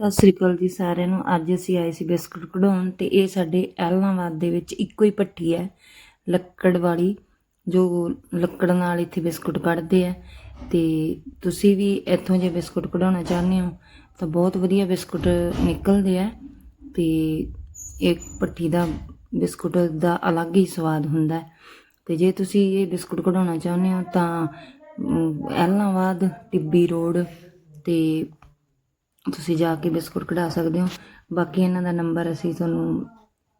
ਸਤਿ ਸ੍ਰੀ ਅਕਾਲ ਜੀ ਸਾਰਿਆਂ ਨੂੰ। ਅੱਜ ਅਸੀਂ ਆਏ ਸੀ ਬਿਸਕੁਟ ਕਢਾਉਣ ਤੇ ਇਹ ਸਾਡੇ ਐਲਨਾਬਾਦ ਦੇ ਵਿੱਚ ਇੱਕੋ ਹੀ ਭੱਠੀ ਹੈ ਲੱਕੜ ਵਾਲੀ ਜੋ ਲੱਕੜ ਨਾਲ ਇੱਥੇ ਬਿਸਕੁਟ ਕੱਢਦੇ ਆ। ਤੇ ਤੁਸੀਂ ਵੀ ਇੱਥੋਂ ਜੇ ਬਿਸਕੁਟ ਕਢਾਉਣਾ ਚਾਹੁੰਦੇ ਹੋ ਤਾਂ ਬਹੁਤ ਵਧੀਆ ਬਿਸਕੁਟ ਨਿਕਲਦੇ ਆ। ਤੇ ਇੱਕ ਭੱਠੀ ਦਾ ਬਿਸਕੁਟ ਦਾ ਅਲੱਗ ਹੀ ਸਵਾਦ ਹੁੰਦਾ ਹੈ। ਤੇ ਜੇ ਤੁਸੀਂ ਇਹ ਬਿਸਕੁਟ ਕਢਾਉਣਾ ਚਾਹੁੰਦੇ ਹੋ ਤਾਂ ਅਮ, ਐਲਨਾਬਾਦ ਟਿੱਬੀ ਰੋਡ ਤੇ ਤੁਸੀਂ ਜਾ ਕੇ ਬਿਸਕੁਟ ਕਢਾ ਸਕਦੇ ਹੋ। ਬਾਕੀ ਇਹਨਾਂ ਦਾ ਨੰਬਰ ਅਸੀਂ ਤੁਹਾਨੂੰ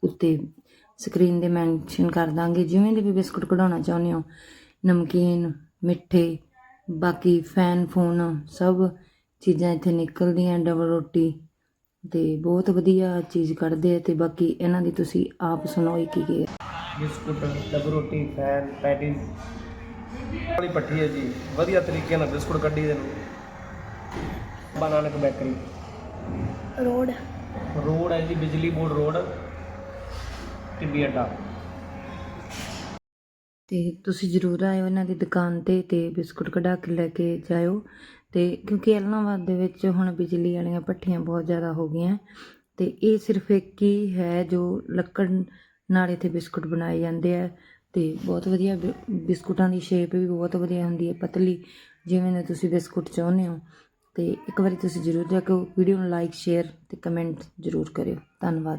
ਉੱਤੇ ਸਕਰੀਨ ਤੇ ਮੈਂਸ਼ਨ ਕਰ ਦਾਂਗੇ। ਜਿਵੇਂ ਦੇ ਵੀ ਬਿਸਕੁਟ ਕਢਾਉਣਾ ਚਾਹੁੰਦੇ ਹੋ, ਨਮਕੀਨ, ਮਿੱਠੇ, ਬਾਕੀ ਫੈਨ, ਫੋਨ, ਸਭ ਚੀਜ਼ਾਂ ਇੱਥੇ ਨਿਕਲਦੀਆਂ, ਡਬਲ ਰੋਟੀ ਤੇ ਬਹੁਤ ਵਧੀਆ ਚੀਜ਼ ਕੱਢਦੇ ਆ ਤੇ ਬਾਕੀ ਇਹਨਾਂ ਦੀ ਤੁਸੀਂ ਆਪ ਸੁਣੋ ਇਹ ਕੀ ਕੀ ਹੈ ਬਿਸਕੁਟ ਡਬ ਰੋਟੀ, ਫੈਨ, ਪੈਟੀਜ਼। ਵਾਲੀ ਪੱਠੀ ਹੈ ਜੀ। ਵਧੀਆ ਤਰੀਕੇ ਨਾਲ ਬਿਸਕੁਟ ਕੱਢੀ ਦੇ ਨੂੰ। ਬਾਨਾਨਕ ਬੇਕਰੀ। ਰੋਡ। ਰੋਡ ਹੈ ਜੀ ਬਿਜਲੀ ਬੋਰਡ ਰੋਡ ਟਿੱਬੀ ਅੱਡਾ। ਤੇ ਤੁਸੀਂ ਜ਼ਰੂਰ ਆਇਓ ਇਹਨਾਂ ਦੀ ਦੁਕਾਨ ਤੇ ਤੇ ਬਿਸਕੁਟ ਕਢਾ ਕੇ ਲੈ ਕੇ ਜਾਇਓ। ਤੇ ਕਿਉਂਕਿ ਐਲਨਾਬਾਦ ਦੇ ਵਿੱਚ ਹੁਣ ਬਿਜਲੀ ਵਾਲੀਆਂ ਭੱਠੀਆਂ ਬਹੁਤ ਜ਼ਿਆਦਾ ਹੋ ਗਈਆਂ। ਤੇ ਇਹ ਸਿਰਫ ਇੱਕ ਹੀ ਹੈ ਜੋ ਲੱਕੜ ਨਾਲ ਇੱਥੇ ਬਿਸਕੁਟ ਬਣਾਏ ਜਾਂਦੇ ਆ। ਤੇ ਬਹੁਤ ਵਧੀਆ ਬਿ- ਬਿਸਕੁਟਾਂ ਦੀ ਸ਼ੇਪ ਵੀ ਬਹੁਤ ਵਧੀਆ ਹੁੰਦੀ ਹੈ ਪਤਲੀ। ਜਿਵੇਂ ਦੇ ਤੁਸੀਂ ਬਿਸਕੁਟ ਚਾਹੁੰਦੇ ਹੋ। ਅਤੇ ਇੱਕ ਵਾਰੀ ਤੁਸੀਂ ਜ਼ਰੂਰ ਜਾ ਕੇ ਵੀਡੀਓ ਨੂੰ ਲਾਈਕ ਸ਼ੇਅਰ ਅਤੇ ਕਮੈਂਟ ਜ਼ਰੂਰ ਕਰਿਓ। ਧੰਨਵਾਦ।